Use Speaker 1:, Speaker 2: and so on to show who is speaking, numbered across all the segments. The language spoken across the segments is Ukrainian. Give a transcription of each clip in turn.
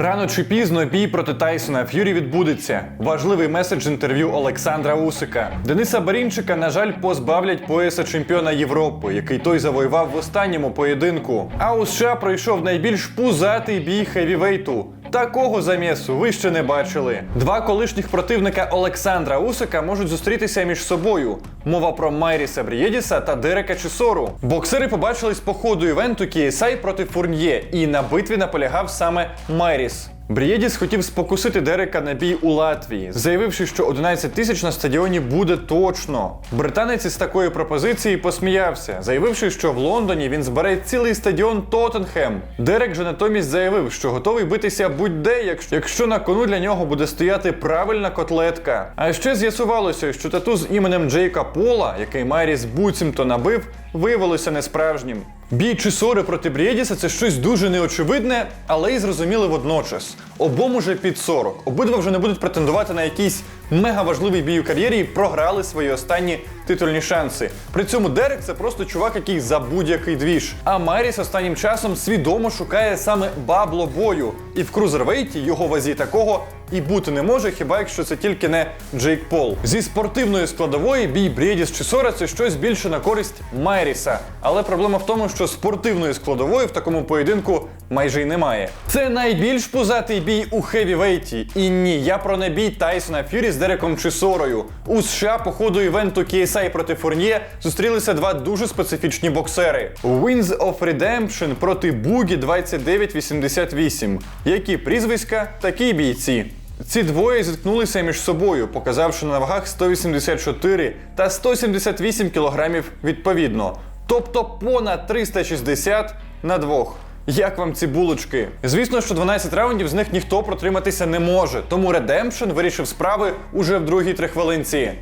Speaker 1: Рано чи пізно бій проти Тайсона Ф'юрі відбудеться. Важливий меседж інтерв'ю Олександра Усика. Дениса Барінчика, на жаль, позбавлять пояса чемпіона Європи, який той завоював в останньому поєдинку. А у США пройшов найбільш пузатий бій хевівейту. Такого замісу ви ще не бачили. Два колишніх противника Олександра Усика можуть зустрітися між собою. Мова про Майріса Брієдіса та Дерека Чесору. Боксери побачились по ходу івенту Кієсай проти Фурньє, і на битві наполягав саме Майріс. Брієдіс хотів спокусити Дерека на бій у Латвії, заявивши, що 11 тисяч на стадіоні буде точно. Британець із такої пропозиції посміявся, заявивши, що в Лондоні він збере цілий стадіон Тоттенхем. Дерек же натомість заявив, що готовий битися будь-де, якщо, на кону для нього буде стояти правильна котлетка. А ще з'ясувалося, що тату з іменем Джейка Пола, який Майріс буцімто набив, виявилося несправжнім. Бій Чисори проти Брієдіса це щось дуже неочевидне, але й зрозуміле водночас. Обом уже під 40. Обидва вже не будуть претендувати на якийсь мега важливий бій у кар'єрі і програли свої останні титульні шанси. При цьому Дерек це просто чувак, який за будь-який двіж. А Майріс останнім часом свідомо шукає саме бабло бою. І в крузервейті його вазі такого і бути не може, хіба якщо це тільки не Джейк Пол. Зі спортивної складової бій Брєдіс Чисора це щось більше на користь Майріса. Але проблема в тому, що спортивної складової в такому поєдинку майже й немає. Це найбільш пузатий бій у хевівейті. І ні, я про не бій Тайсона Фюрі з Дереком Чисорою. У США по ходу івенту KSI проти Фурньє зустрілися два дуже специфічні боксери: Winds of Redemption проти Бугі 2988. Які прізвиська, такі бійці. Ці двоє зіткнулися між собою, показавши на вагах 184 та 178 кілограмів відповідно. Тобто понад 360 на двох. Як вам ці булочки? Звісно, що 12 раундів з них ніхто протриматися не може, тому Redemption вирішив справи уже в другій трихвилинці.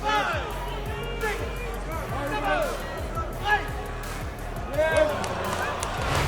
Speaker 2: Five,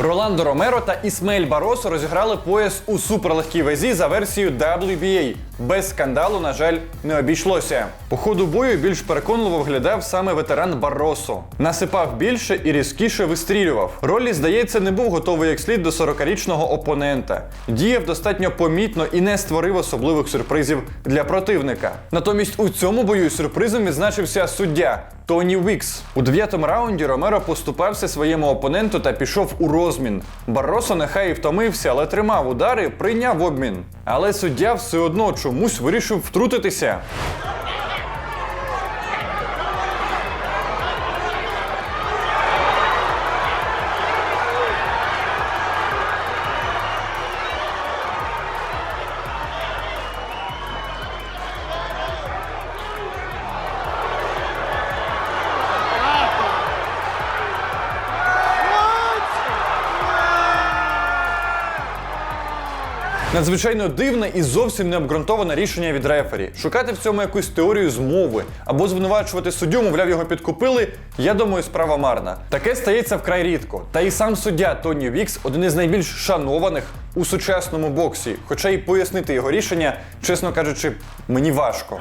Speaker 1: Роландо Ромеро та Ісмель Баросо розіграли пояс у суперлегкій вазі за версією WBA. Без скандалу, на жаль, не обійшлося. По ходу бою більш переконливо виглядав саме ветеран Баросо. Насипав більше і різкіше вистрілював. Ролі, здається, не був готовий як слід до 40-річного опонента. Діяв достатньо помітно і не створив особливих сюрпризів для противника. Натомість у цьому бою сюрпризом відзначився суддя. Тоні Вікс. У дев'ятому раунді Ромеро поступався своєму опоненту та пішов у розмін. Барросо нехай і втомився, але тримав удари, прийняв обмін. Але суддя все одно чомусь вирішив втрутитися. Надзвичайно дивне і зовсім не обґрунтоване рішення від рефері. Шукати в цьому якусь теорію змови або звинувачувати суддю, мовляв, його підкупили. Я думаю, справа марна. Таке стається вкрай рідко. Та і сам суддя Тоні Вікс один із найбільш шанованих у сучасному боксі. Хоча й пояснити його рішення, чесно кажучи, мені важко.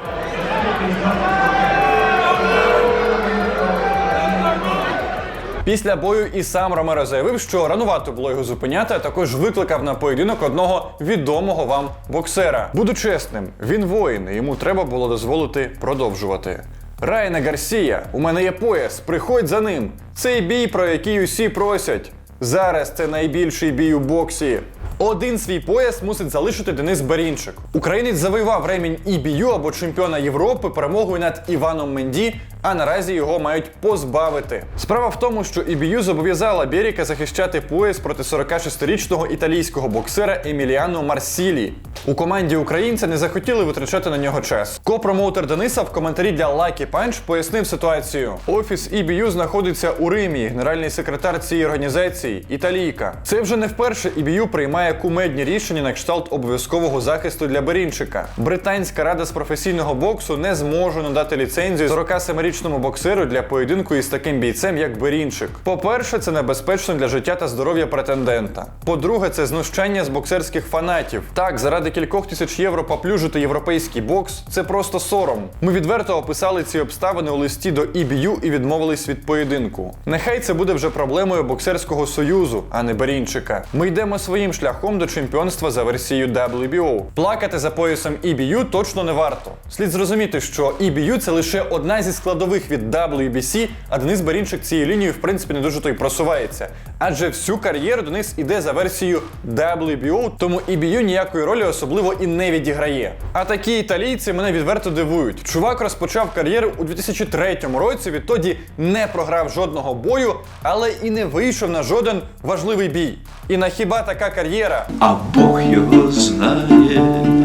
Speaker 1: Після бою і сам Ромеро заявив, що ранувато було його зупиняти, а також викликав на поєдинок одного відомого вам боксера. Буду чесним, він воїн, і йому треба було дозволити продовжувати. Райна Гарсія, у мене є пояс, приходь за ним. Цей бій, про який усі просять. Зараз це найбільший бій у боксі. Один свій пояс мусить залишити Денис Барінчик. Українець завоював ремінь EBU або чемпіона Європи перемогою над Іваном Менді, а наразі його мають позбавити. Справа в тому, що EBU зобов'язала Беріка захищати пояс проти 46-річного італійського боксера Еміліано Марсілі. У команді українця не захотіли витрачати на нього час. Ко-промоутер Дениса в коментарі для Lucky Punch пояснив ситуацію. Офіс EBU знаходиться у Римі. Генеральний секретар цієї організації італійка. Це вже не вперше EBU приймає кумедні рішення на кшталт обов'язкового захисту для Берінчика. Британська рада з професійного боксу не зможе надати ліцензію 47-річному столичному боксеру для поєдинку із таким бійцем, як Берінчик. По-перше, це небезпечно для життя та здоров'я претендента. По-друге, це знущання з боксерських фанатів. Так, заради кількох тисяч євро поплюжити європейський бокс це просто сором. Ми відверто описали ці обставини у листі до EBU і відмовились від поєдинку. Нехай це буде вже проблемою боксерського союзу, а не Берінчика. Ми йдемо своїм шляхом до чемпіонства за версією WBO. Плакати за поясом EBU точно не варто. Слід зрозуміти, що EBU це лише одна зі складових від WBC, а Денис Берінчик цією лінією в принципі не дуже то й просувається. Адже всю кар'єру Денис іде за версією WBO, тому EBU ніякої ролі особливо і не відіграє. А такі італійці мене відверто дивують. Чувак розпочав кар'єру у 2003 році, відтоді не програв жодного бою, але і не вийшов на жоден важливий бій. І на хіба така кар'єра?
Speaker 3: а Бог його знає.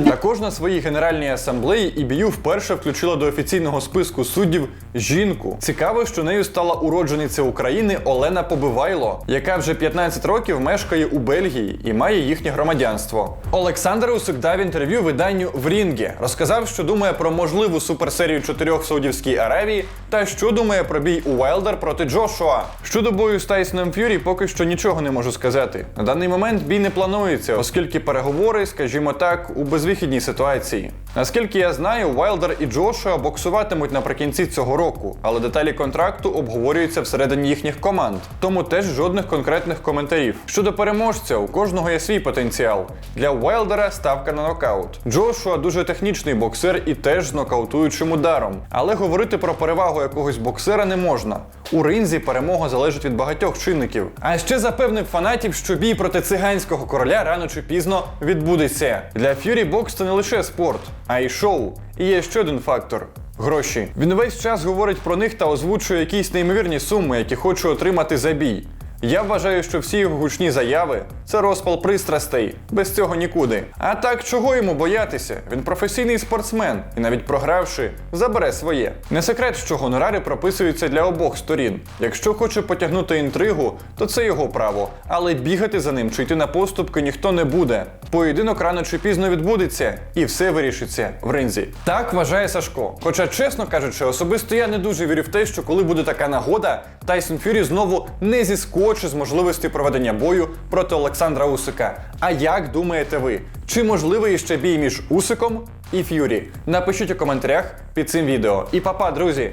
Speaker 1: Також на своїй генеральній асамблеї ІБЮ вперше включила до офіційного списку суддів жінку. Цікаво, що нею стала уроджениця України Олена Побивайло, яка вже 15 років мешкає у Бельгії і має їхнє громадянство. Олександр Усик дав інтерв'ю виданню в Рінгі, розказав, що думає про можливу суперсерію чотирьох в Саудівській Аравії та що думає про бій у Уайлдер проти Джошуа. Щодо бою з Тайсоном Ф'юрі, поки що нічого не можу сказати. На даний момент бій не планується, оскільки переговори, скажімо так, у безвихідній ситуації. Наскільки я знаю, Уайлдер і Джошуа боксуватимуть наприкінці цього року, але деталі контракту обговорюються всередині їхніх команд, тому теж жодних конкретних коментарів. Щодо переможця, у кожного є свій потенціал. Для Уайлдера ставка на нокаут. Джошуа дуже технічний боксер і теж з нокаутуючим ударом. Але говорити про перевагу якогось боксера не можна. У ринзі перемога залежить від багатьох чинників. А ще запевнив фанатів, що бій проти циганського короля рано чи пізно відбудеться. Для Ф'юрі бокс це не лише спорт, а й шоу. І є ще один фактор. Гроші. Він весь час говорить про них та озвучує якісь неймовірні суми, які хоче отримати за бій. Я вважаю, що всі його гучні заяви це розпал пристрастей. Без цього нікуди. А так чого йому боятися? Він професійний спортсмен і навіть програвши, забере своє. Не секрет, що гонорари прописуються для обох сторін. Якщо хоче потягнути інтригу, то це його право. Але бігати за ним чи йти на поступки ніхто не буде. Поєдинок рано чи пізно відбудеться, і все вирішиться в ринзі. Так вважає Сашко. Хоча, чесно кажучи, особисто я не дуже вірю в те, що коли буде така нагода, Тайсон Фюрі знову не зіскоче з можливості проведення бою проти Олександра Усика. А як думаєте ви? Чи можливий ще бій між Усиком і Ф'юрі? Напишіть у коментарях під цим відео. І папа, друзі!